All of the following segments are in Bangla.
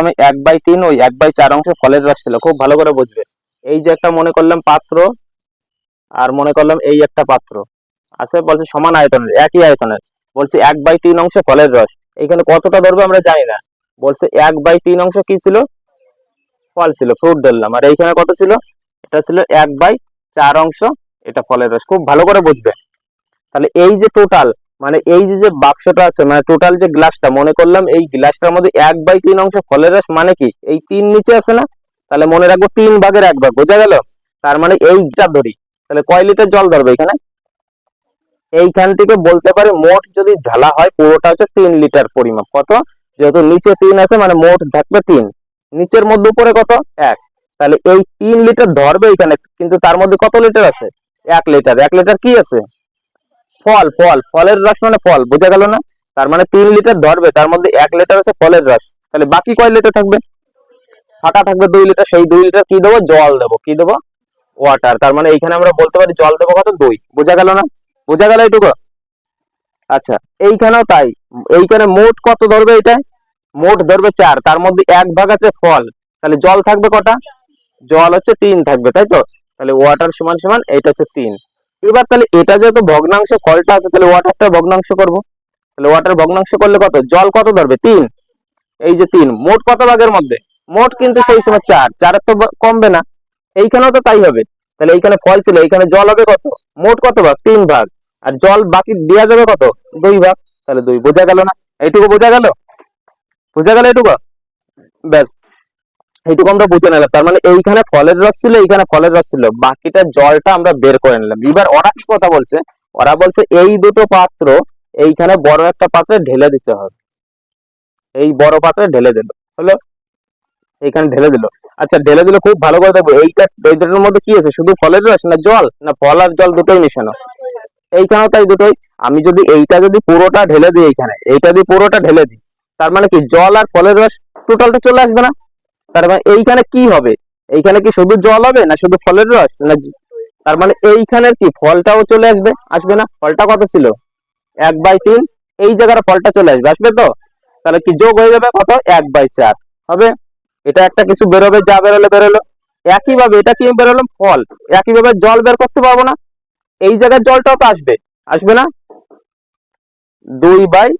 কলমে এক বাই তিন, ওই এক বাই চার অংশ ফলের রস ছিল, খুব ভালো করে বুঝবে। এই যে একটা মনে করলাম পাত্র, আর মনে করলাম এই একটা পাত্র। আছে বলছে সমান আয়তনের, একই আয়তনের। বলছে এক বাই তিন অংশ ফলের রস। এখানে কতটা ধরবে আমরা জানি না। বলছে এক বাই তিন অংশ কি ছিল? ফল ছিল ফ্রুট ধরলাম। আর এইখানে কত ছিল? এটা ছিল এক বাই চার অংশ, এটা ফলের রস। খুব ভালো করে বুঝবে। তাহলে এই যে টোটাল মানে এই যে বাক্সটা আছে মানে টোটাল যে গ্লাসটা মনে করলাম এই গ্লাসটার মধ্যে এক বাই তিন অংশ ফলের রস মানে কি? এই তিন নিচে আছে না? তাহলে মনে রাখব তিন ভাগের এক ভাগ, বোঝা গেল? তার মানে এইটা ধরি। তাহলে কয় লিটার জল ধরবে এখানে? এইখান থেকে বলতে পারে মোট যদি ঢালা হয়, পুরোটা হচ্ছে তিন লিটার পরিমাপ। কত? যেহেতু নিচে তিন আছে মানে মোট থাকবে তিন। নিচের মধ্যে উপরে কত? এক। তাহলে এই তিন লিটার ধরবে এখানে, কিন্তু তার মধ্যে কত লিটার আছে? এক লিটার। এক লিটার কি আছে? ফল ফল, ফলের রস মানে ফল, বোঝা গেল না? তার মানে তিন লিটার ধরবে, তার মধ্যে এক লিটার আছে ফলের রস। তাহলে বাকি কয় লিটার থাকবে? ফাঁকা থাকবে দুই লিটার, সেই দুই লিটার কি দেবো? জল দেবো। কি দেবো? ওয়াটার তার মানে এইখানে আমরা বলতে পারি জল দেবো কত? দই। বোঝা গেল না? বোঝা গেল এইটুকু? আচ্ছা এইখানেও তাই। এইখানে মোট কত ধরবে এটা? মোট ধরবে চার। তার মধ্যে এক ভাগ আছে ফল। তাহলে জল থাকবে কটা? জল হচ্ছে তিন থাকবে, তাই তো? তাহলে ওয়াটার সমান সমান এটা হচ্ছে তিন। এবার তাহলে এটা যেহেতু ভগ্নাংশ ফলটা আছে, তাহলে ওয়াটারটা ভগ্নাংশ করব। তাহলে ওয়াটার ভগ্নাংশ করলে কত? জল কত ধরবে? তিন। এই যে তিন। মোট কত ভাগের মধ্যে? মোট কিন্তু সেই সময় চার। চারের তো কমবে না। এইখানেও তো তাই হবে। তাহলে এইখানে ফল ছিল, এইখানে জল হবে কত? মোট কত ভাগ? তিন ভাগ। আর জল বাকি দেওয়া যাবে কত? দুই ভাগ। তাহলে দুই। বোঝা গেল না? এইটুকু বোঝা গেল? বোঝা গেল এটুকু ব্যাস। এইটুকু আমরা বুঝে নিলাম। তার মানে এইখানে ফলের রস ছিল, এইখানে ফলের রস ছিল। বাকিটা জলটা আমরা বের করে নিলাম। এবার ওরা কি কথা বলছে? ওরা বলছে, এই দুটো পাত্র এইখানে বড় একটা পাত্রে ঢেলে দিতে হবে। এই বড় পাত্রে ঢেলে দিল। হলো? এইখানে ঢেলে দিল। আচ্ছা ঢেলে দিলে খুব ভালো করে দেখব। এইটা, এই দুটোর মধ্যে কি আছে? শুধু ফলের রস না জল? না ফল আর জল দুটোই মিশানো? এইখানেও তাই দুটোই। আমি যদি এইটা যদি পুরোটা ঢেলে দিই এইখানে, এইটা যদি পুরোটা ঢেলে দিই, তার মানে কি জল আর ফলের রস টোটালটা চলে আসবে না? তার মানে এইখানে কি হবে? এইখানে কি শুধু জল হবে না শুধু ফলের রস? না তার মানে এইখানের কি ফলটাও চলে আসবে? আসবে না? ফলটা কত ছিল? এক বাই তিন। এই জায়গার ফলটা চলে আসবে। আসবে তো? তাহলে কি যোগ হয়ে যাবে কত? এক বাই চার। হবে? এটা একটা কিছু বেরোবে, যা বেরোলে বেরোলো। একই ভাবে এটা কি বেরোলো? ফল। একই ভাবে জল বের করতে পারব না। এই জায়গার জলটাও তো আসবে। আসবে না? দুই বাই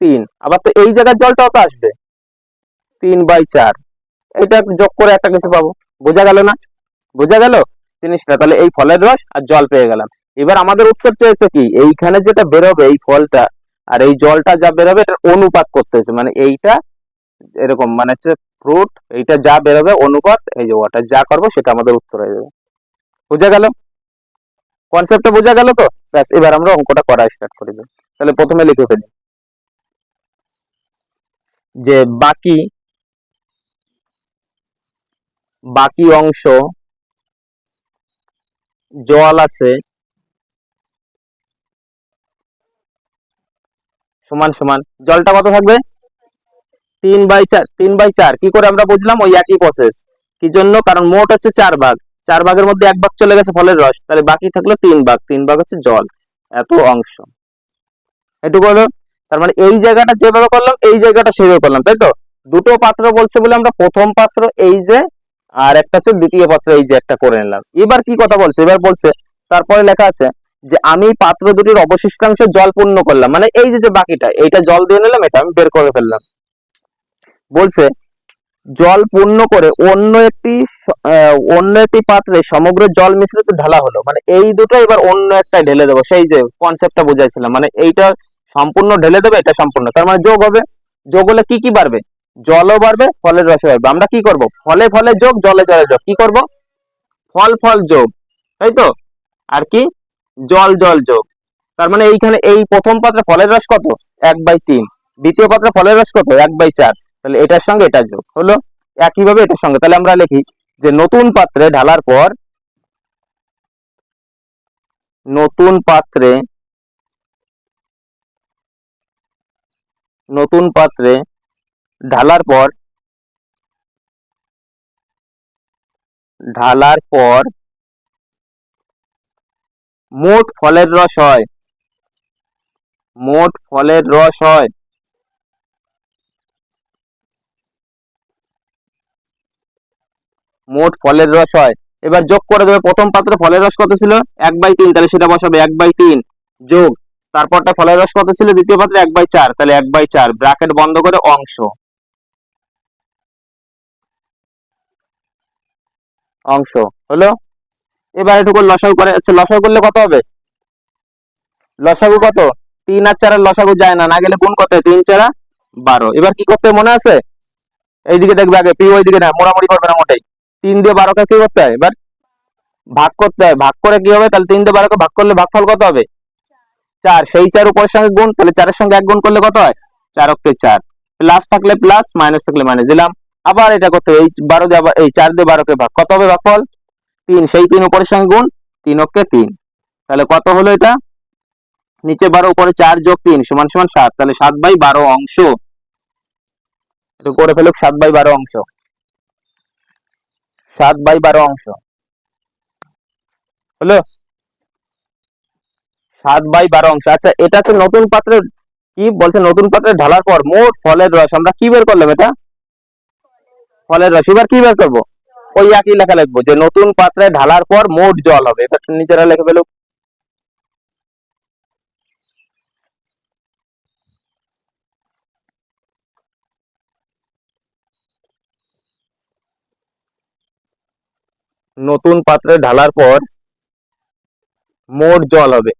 তিন। আবার তো এই জায়গার জলটাও তো আসবে। তিন বাই চার। এটা যোগ করে একটা কিছু পাবো। বোঝা গেল না? বোঝা গেল? জিনিসটা তাহলে এই ফলের রস আর জল পেয়ে গেলাম। এবার আমাদের উত্তর চেয়েছে কি? এইখানে যেটা বেরোবে, এই ফলটা, আর এই জলটা যা বেরোবে এটা অনুপাত করতে হচ্ছে। মানে এইটা এরকম মানে হচ্ছে ফ্রুট এইটা যা বেরোবে, অনুপাত, এই যে ওয়াটার যা করব, সেটা আমাদের উত্তর হয়ে যাবে। বোঝা গেল? কনসেপ্টটা বোঝা গেল তো? ব্যাস, এবার আমরা অঙ্কটা করা স্টার্ট করে। দিই তাহলে প্রথমে লিখে ফেলি। যে বাকি বাকি অংশ জল আছে। সমান সমান। জলটা কত থাকবে? তিন বাই চার, তিন বাই চার। কি করে আমরা বুঝলাম? ওই একই প্রসেস কি জন্য? কারণ মোট হচ্ছে চার ভাগ। চার ভাগের মধ্যে এক ভাগ চলে গেছে ফলের রস। তাহলে বাকি থাকল তিন ভাগ। তিন ভাগ হচ্ছে জল। এত অংশ। এটুকু হলো তার মানে এই জায়গাটা যেভাবে করলাম, এই জায়গাটা সেভাবে করলাম, তাই তো? দুটো পাত্র বলছে বলে আমরা প্রথম পাত্র এই যে আর একটা হচ্ছে দ্বিতীয় পাত্র এই যে একটা করে নিলাম। এবার কি কথা বলছে? এবার বলছে, তারপরে লেখা আছে যে, আমি পাত্র দুটির অবশিষ্টাংশ জল পূর্ণ করলাম। মানে এই যে যে বাকিটা, এইটা জল দিয়ে নিলাম, এটা আমি বের করে ফেললাম। বলছে, জল পূর্ণ করে অন্য একটি অন্য একটি পাত্রে সমগ্র জল মিশ্রিত ঢালা হলো। মানে এই দুটো এবার অন্য একটা ঢেলে দেবো। সেই যে কনসেপ্টটা বুঝাইছিলাম। মানে এইটা সম্পূর্ণ ঢেলে দেবে, এটা সম্পূর্ণ। তার মানে যোগ হবে। যোগ হলে কি কি বাড়বে? জলও বাড়বে, ফলের রসও বাড়বে। আমরা কি করব? ফলে ফলে যোগ, জলে জলে যোগ। কি করব? ফল ফল যোগ। তাই তো? আর কি? জল জল যোগ। তার মানে এইখানে এই প্রথম পাত্রে ফলের রস কত? এক বাই তিন। দ্বিতীয় পাত্রে ফলের রস কত? এক বাই চার। তাহলে এটার সঙ্গে এটা যোগ। হলো? একইভাবে এটার সঙ্গে। তাহলে আমরা লিখি যে নতুন পাত্রে ঢালার পর নতুন পাত্রে নতুন পাত্রে ঢালার পর ঢালার পর মোট ফলের রস হয়। মোট ফলের রস হয়। মোট ফলের রস হয়। এবার যোগ করে দেবে। প্রথম পাত্রে ফলের রস কত ছিল? এক বাই তিন। তাহলে সেটা বসাবে এক বাই তিন। যোগ। তারপরটা ফলের রস কত ছিল? দ্বিতীয় পাত্রে এক বাই চার। তাহলে এক বাই চার। ব্র্যাকেট বন্ধ করে অংশ। অংশ। হলো? এবার এটুকু লসাগু করে আচ্ছা লসাগু করলে কত হবে? লসাগু কত? তিন আর চারের লসাগু যায় না না গেলে গুণ কত তিন, চারা বারো। এবার কি করতে মনে আছে? এইদিকে দেখবে আগে, পি ওইদিকে না, মোড়ামুড়ি করবে না মোটেই। তিন দিয়ে বারোকে কি করতে হয়? এবার ভাগ করতে হয়। ভাগ করে কি হবে? তাহলে তিন দিয়ে বারোকে ভাগ করলে ভাগফল কত হবে? চার। সেই চার উপরের সঙ্গে গুণ, তাহলে চারের সঙ্গে এক গুণ করলে কত হয়? চার অক্ষে চার। প্লাস থাকলে প্লাস, মাইনাস থাকলে মাইনাস, দিলাম। আবার এটা করতে হবে। এই বারো দিয়ে আবার এই চার দিয়ে বারোকে ভাগ। কত হবে ভাগফল? তিন। সেই তিন উপরের সঙ্গে গুণ তিন অক্ষে তিন। তাহলে কত হলো এটা? নিচে বারো, উপরে চার যোগ তিন, সমান সমান সাত। তাহলে সাত বাই বারো অংশ। করে ফেলুক, সাত বাই বারো অংশ। সাত বাই বারো অংশ। হলো? সাত বাই বারো অংশ। আচ্ছা এটা তো নতুন পাত্রে কি বলছে? নতুন পাত্রে ঢালার পর মোট ফলের রস। আমরা কি বের করলাম এটা? ফলের রস। এবার কি বের করব? ওই একই লেখা লিখব, যে নতুন পাত্রে ঢালার পর মোট জল হবে। এটা নিজেরা লিখে ফেলুক। নতুন পাত্রে ঢালার পর মোট জল হবে।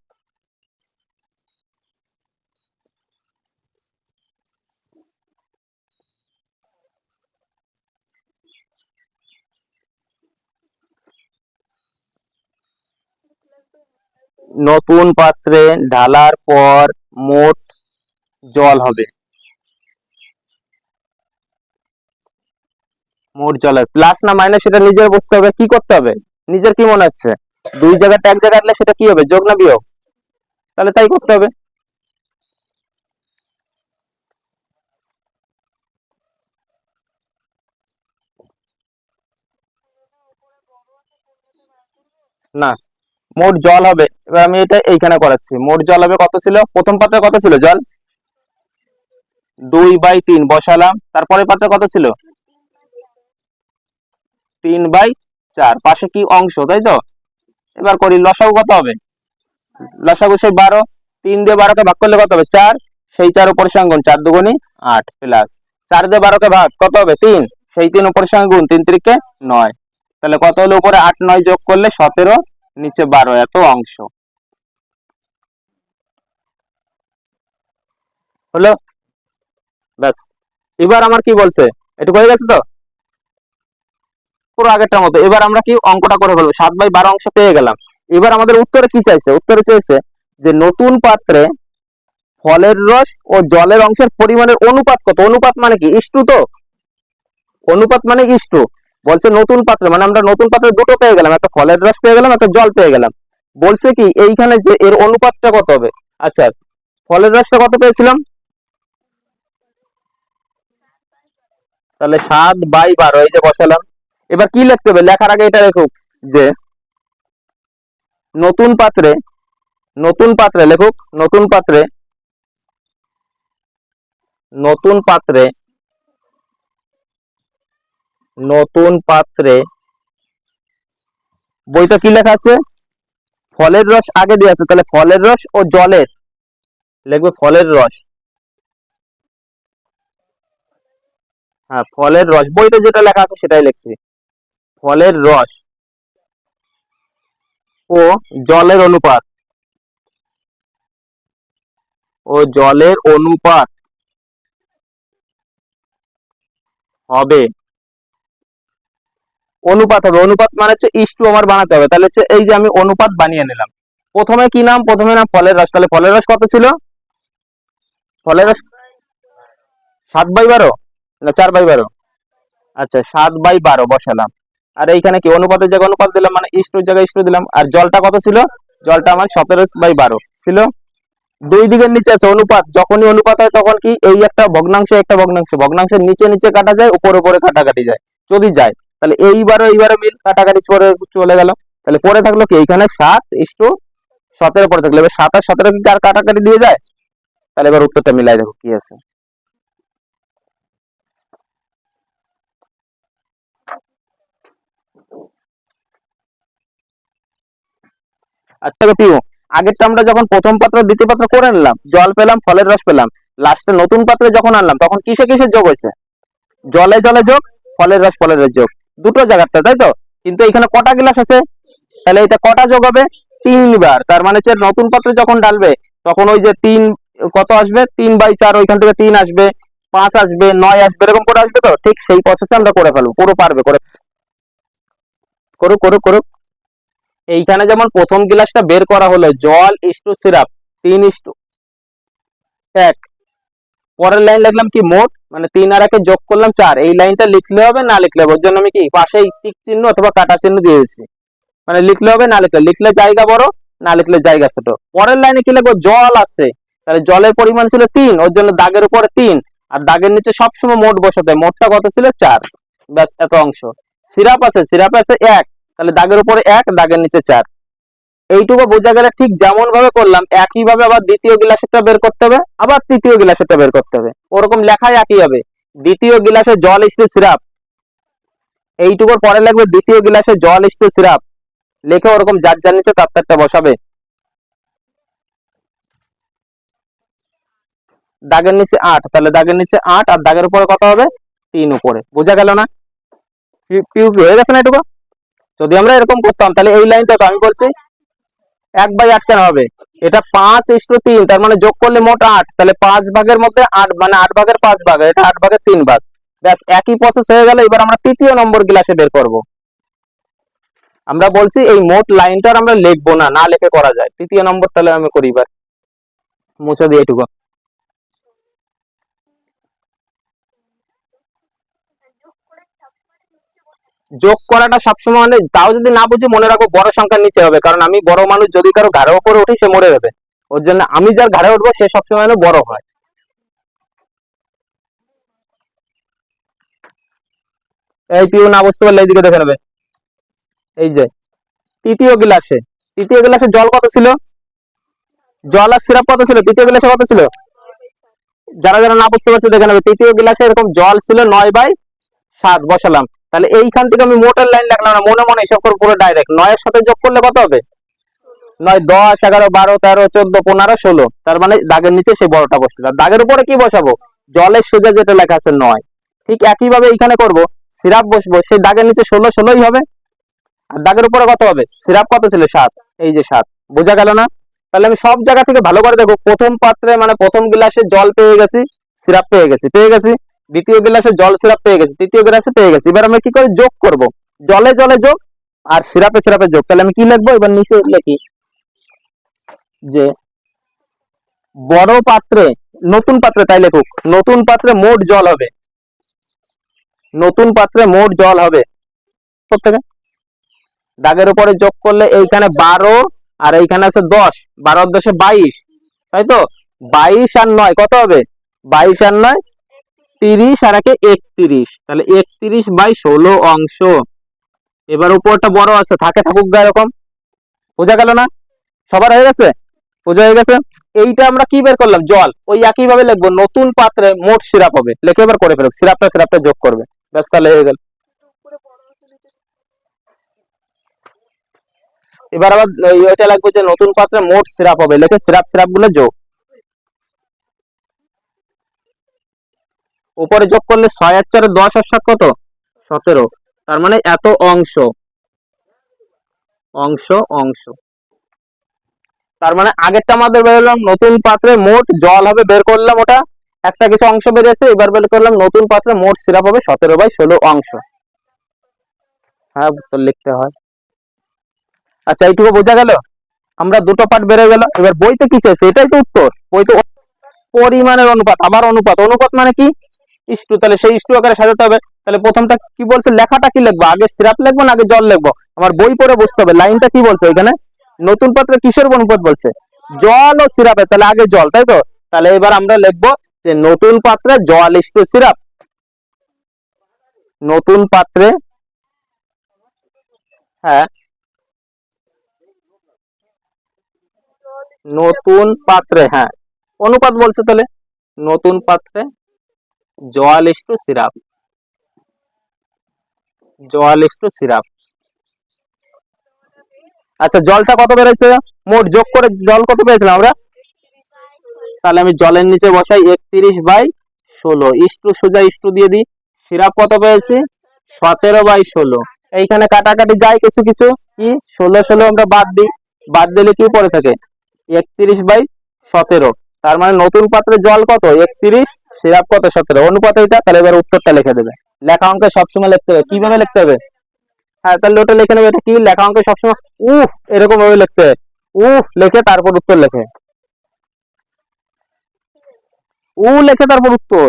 নতুন পাত্রে ঢালার পর মোট জল হবে। মোট জলের প্লাস না মাইনাস সেটা নিজের বুঝতে হবে। কি করতে হবে? নিজের কি মনে হচ্ছে? দুই জায়গাটা এক জায়গায় আনলে সেটা কি হবে? যোগ না বিয়োগ? তাহলে তাই করতে হবে। না। মোট জল হবে, এবার আমি এটা এইখানে করাচ্ছি। মোট জল হবে কত ছিল? প্রথম পাত্রে কত ছিল জল? দুই বাই তিন বসালাম। তারপরে পাত্রে কত ছিল? তিন বাই চার। পাশে কি অংশ, তাই তো? এবার করি, লসাগু কত হবে? লসাগু সেই বারো। তিন দিয়ে বারোকে ভাগ করলে কত হবে? চার। সেই চার উপর গুণ চার দুগুণি আট প্লাস। চার দিয়ে বারোকে ভাগ কত হবে? তিন। সেই তিন উপর গুণ তিন তিরিকে নয়। তাহলে কত হলো উপরে? আট নয় যোগ করলে সতেরো। নিচে বারো এত অংশ। হলো? ব্যাস। এবার আমার কি বলছে? একটু হয়ে গেছে তো? পুরো আগেরটার মতো। এবার আমরা কি অঙ্কটা করে ফেলব? সাত বাই বারো অংশ পেয়ে গেলাম। এবার আমাদের উত্তরে কি চাইছে? উত্তরে চাইছে যে নতুন পাত্রে ফলের রস ও জলের অংশের পরিমাণের অনুপাত কত? অনুপাত মানে কি? ইস্টু তো? অনুপাত মানে ইস্টু বলছে নতুন পাত্রে মানে আমরা নতুন পাত্রে দুটো পেয়ে গেলাম, একটা ফলের রস পেয়ে গেলাম, একটা জল পেয়ে গেলাম। বলছে কি, এইখানে যে এর অনুপাতটা কত হবে? আচ্ছা ফলের রসটা কত পেয়েছিলাম? তাহলে সাত বাই বারো, এই যে বসালাম। এবার কি লিখতে হবে? লেখার আগে এটা লেখুক, যে নতুন পাত্রে নতুন পাত্রে, লেখুক, নতুন পাত্রে নতুন পাত্রে নতুন পাত্রে বইটা কি লেখা আছে? ফলের রস আগে দিয়ে আছে, তাহলে ফলের রস ও জলের। লিখবে ফলের রস। হ্যাঁ ফলের রস। বইতে যেটা লেখা আছে সেটাই লিখছি। ফলের রস ও জলের অনুপাত। ও জলের অনুপাত হবে। অনুপাত হবে। অনুপাত মানে হচ্ছে ইস্টু আমার বানাতে হবে। তাহলে হচ্ছে এই যে আমি অনুপাত বানিয়ে নিলাম। প্রথমে কি নাম? প্রথমে নাম ফলের রস। তাহলে ফলের রস কত ছিল? ফলের রস সাত বাই বারো? না, চার বাই বারো। আচ্ছা সাত বাই বারো বসালাম। আর এইখানে কি? অনুপাতের জায়গায় অনুপাত দিলাম মানে ইস্টুর জায়গায় ইস্টু দিলাম। আর জলটা কত ছিল? জলটা আমার সতেরো বাই বারো ছিল। দুই দিকের নিচে আছে অনুপাত। যখনই অনুপাত হয় তখন কি? এই একটা ভগ্নাংশ একটা ভগ্নাংশ। ভগ্নাংশের নিচে নিচে কাটা যায়, উপরে উপরে কাটাকাটি যায়। যদি যায় তাহলে এইবারও এইবারও মিল, কাটাকাটি চলে চলে গেল। তাহলে পরে থাকল কি? এইখানে সাত, ইস্টু সতেরো পরে থাকল। এবার সাতাশ আর সতেরো কি আর কাটাকাটি দিয়ে যায়? তাহলে এবার উত্তরটা মিলাই দেখো কি আছে। আচ্ছা পিউ, আগেরটা আমরা যখন প্রথম পাত্র, দ্বিতীয় পাত্র করে নিলাম, জল পেলাম, ফলের রস পেলাম লাস্টে নতুন পাত্রে যখন আনলাম, তখন কিসে কিসের যোগ হয়েছে? জলে জলে যোগ, ফলের রস ফলের রস যোগ। দুটো জায়গাতে, তাই তো? কিন্তু এখানে কটা গ্লাস আছে? তাহলে এটা কটা যোগ হবে? তিনবার। তার মানে হচ্ছে নতুন পাত্রে যখন ডালবে তখন ওই যে তিন, কত আসবে? তিন বাই চার, ওইখান থেকে তিন আসবে, পাঁচ আসবে, নয় আসবে, এরকম করে আসবে তো? ঠিক সেই প্রসেসে আমরা করে ফেলব, পুরো পারবে, করে করুক করুক করুক। এইখানে যেমন প্রথম গ্লাসটা বের করা হলো, জল, ইস্টু, সিরাপ, তিন ইস্টু, এক। পরের লাইন লিখলাম কি? মোট মানে তিন আর একে যোগ করলাম চার। এই লাইনটা লিখলে হবে, না লিখলে হবে? ওর জন্য আমি কি, পাশে টিক চিহ্ন অথবা কাটা চিহ্ন দিয়ে দিচ্ছি মানে লিখলে হবে, না লিখলে লিখলে জায়গা বড়, না লিখলে জায়গা ছোট। পরের লাইনে কি লিখব? জল আছে। তাহলে জলের পরিমাণ ছিল তিন, ওর জন্য দাগের উপরে তিন। আর দাগের নিচে সবসময় মোট বসাতে মোটটা কত ছিল? চার। ব্যাস, এত অংশ। সিরাপ আছে সিরাপ আছে এক। তাহলে দাগের উপরে এক, দাগের নিচে চার। এইটুকু বোঝা গেলে ঠিক যেমন ভাবে করলাম একই ভাবে আবার দ্বিতীয় গিলাসেরটা বের করতে হবে, আবার তৃতীয় গিলাসেরটা বের করতে হবে। ওরকম লেখাই একই হবে। দ্বিতীয় গিলাসে জল ইস্তে সিরাপ। এইটুকুর পরে লাগবে দ্বিতীয় গিলাসে জল ইস্তে সিরাপ। লেখে ওরকম যার যার নিচে তার তারটা বসাবে। দাগের নিচে আট, তাহলে দাগের নিচে আট আর দাগের উপরে কত হবে? তিন উপরে। বোঝা গেল না? হয়ে গেছে না এটুকু? যদি আমরা এরকম করতাম, তাহলে এই লাইনটা তো আমি বলছি এক বাই আট কেন হবে? এটা পাঁচ ইস্টু তিন, তার মানে যোগ করলে মোট আট, তাহলে পাঁচ ভাগের মধ্যে আট মানে আট ভাগের পাঁচ ভাগ, এটা আট ভাগের তিন ভাগ। ব্যাস, একই প্রসেস হয়ে গেল, এবার আমরা তৃতীয় নম্বর গ্লাসে বের করব। আমরা বলছি এই মোট লাইনটার আমরা লিখব না না লিখে করা যায়। তৃতীয় নম্বর তাহলে আমি করি এবার। মুছে দিয়ে এটুকু। যোগ করাটা সবসময় মানে তাও যদি না বুঝে মনে রাখো বড় সংখ্যার নিচে হবে। কারণ আমি বড় মানুষ, যদি কারও ঘাড়ের উপরে উঠি সে মরে যাবে। ওর জন্য আমি যার ঘাড়ে উঠবো সে সবসময় যেন বড় হয়। এই পিউ না বুঝতে পারলে এইদিকে দেখে নেবে। এই যে, তৃতীয় গিলাসে। তৃতীয় গিলাসে জল কত ছিল? জল আর সিরাপ কত ছিল? তৃতীয় গিলাসে কত ছিল? যারা যারা না বুঝতে পারছে দেখে নেবে। তৃতীয় গিলাসে এরকম জল ছিল নয় বাই সাত। বসালাম। তাহলে এইখান থেকে আমি মোটের লাইন লাগলাম না, মনে মনে হিসাব করে পুরো ডাইরেক্ট নয়ের সাথে যোগ করলে কত হবে? নয়, দশ, এগারো, বারো, তেরো, চোদ্দ, পনেরো, ষোলো। তার মানে দাগের নিচে সেই বড়টা বসছিল আর দাগের উপরে কি বসাবো? জলের সোজা যেটা লেখা আছে নয়। ঠিক একই ভাবে এখানে করব। সিরাপ বসবো। সেই দাগের নিচে ষোলো, ষোলোই হবে। আর দাগের উপরে কত হবে? সিরাপ কত ছিল? সাত। এই যে সাত। বোঝা গেল না? তাহলে আমি সব জায়গা থেকে ভালো করে দেখো। প্রথম পাত্রে মানে প্রথম গিলাসে জল পেয়ে গেছি, সিরাপ পেয়ে গেছি। পেয়ে গেছি। দ্বিতীয় গ্লাসে জল সিরাপ পেয়ে গেছি, তৃতীয় গ্লাসে পেয়ে গেছি। এবার আমি কি করে যোগ করব? জলে জলে যোগ আর সিরাপে সিরাপে যোগ। তাহলে আমি কি লিখব? এবার নিচে লিখি যে বড় পাত্রে নতুন পাত্রে, তাই লেখুক, নতুন পাত্রে মোট জল হবে। নতুন পাত্রে মোট জল হবে। প্রত্যেকে? দাগের উপরে যোগ করলে এইখানে বারো আর এইখানে আছে দশ। বারো দশে বাইশ, তাই তো? বাইশ আর নয়, কত হবে? বাইশ আর নয় তিরিশ আর একে একত্রিশ। তাহলে একত্রিশ বাই ষোলো অংশ। এবার উপরটা বড় আছে, থাকে থাকুক গা এরকম। বোঝা গেল না? সবার হয়ে গেছে? বোঝা হয়ে গেছে? এইটা আমরা কি বের করলাম? জল। ওই একই ভাবে লিখব, নতুন পাত্রে মোট সিরাপ হবে। লিখে এবার করে ফেলুক, সিরাপটা সিরাপটা যোগ করবে। ব্যাস, তাহলে হয়ে গেল। এবার আবার ওইটা লাগবে যে নতুন পাত্রে মোট সিরাপ হবে। লিখে সিরাপ সিরাপগুলো যোগ। উপরে যোগ করলে ছয় আর চারে দশ আর সাত কত? সতেরো। তার মানে এত অংশ। অংশ অংশ। তার মানে আগেরটা আমাদের বেরোলাম নতুন পাত্রে মোট জল হবে বের করলাম ওটা। একটা কিছু অংশ বেরিয়েছে, এবার বের করলাম নতুন পাত্রে মোট সিরাপ হবে সতেরো বাই ষোলো অংশ। হ্যাঁ উত্তর লিখতে হয়। আচ্ছা এইটুকু বোঝা গেল? আমরা দুটো পার্ট বেড়ে গেল এবার বইতে কি চাইছে? এটাই তো উত্তর। বইতে পরিমাণের অনুপাত, আবার অনুপাত। অনুপাত মানে কি? ইস্টু তাহলে সেই ইস্টু আকারে সাজাতে হবে। তাহলে প্রথমটা কি বলছে? লেখাটা কি লিখব? আগে সিরাপ লিখব না আগে জল লিখব? আমার বই পড়ে বুঝতে হবে। লাইনটা কি বলছে এখানে নতুন পাত্রে কিসের অনুপাত বলছে? জল ও সিরাপে তাহলে আগে জল, তাই তো? তাহলে এবার আমরা লিখব যে নতুন পাত্রে জল ইস্টু সিরাপ। নতুন পাত্রে হ্যাঁ। নতুন পাত্রে হ্যাঁ। অনুপাত বলছে তাহলে। নতুন পাত্রে জল সিরাপ। জল ইস্টু সিরাপ। আচ্ছা জলটা কত বেড়েছে? মোট যোগ করে জল কত পেয়েছিলাম আমরা? তাহলে আমি জলের নিচে বসাই, একত্রিশ বাই ষোলো। ইস্টু সোজা ইস্টু দিয়ে দিই। সিরাপ কত পেয়েছি? সতেরো বাই ষোলো। এইখানে কাটাকাটি যায় কিছু কিছু। কি ষোলো ষোলো আমরা বাদ দিই। বাদ দিলে কি পড়ে থাকে? একত্রিশ বাই সতেরো। তার মানে নতুন পাত্রে জল কত? একত্রিশ সিরাপ কত? সতেরো। অনুপাত এটা, তাহলে এবার উত্তরটা লিখে দেবে। লেখা অঙ্কে সবসময় লিখতে হবে। কীভাবে লিখতে হবে? হ্যাঁ তাহলে ওটা লিখে নেবে। এটা কি? লেখা অঙ্কে সবসময়, উফ এরকম ভাবে লিখতে। উফ, লিখে তারপর উত্তর লেখে। উ লেখে তারপর উত্তর।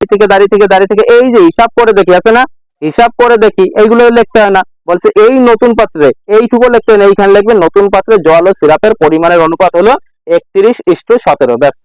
থেকে দাঁড়িয়ে থেকে দাঁড়িয়ে থেকে, এই যে হিসাব করে দেখি, আছে না? হিসাব করে দেখি, এইগুলো লিখতে হয় না। বলছে এই নতুন পাত্রে, এইটুকু লিখতে হয় না। এইখানে লিখবে নতুন পাত্রে জল ও সিরাপের পরিমাণের অনুপাত হলো একত্রিশ ইস্টু সতেরো, ব্যাস।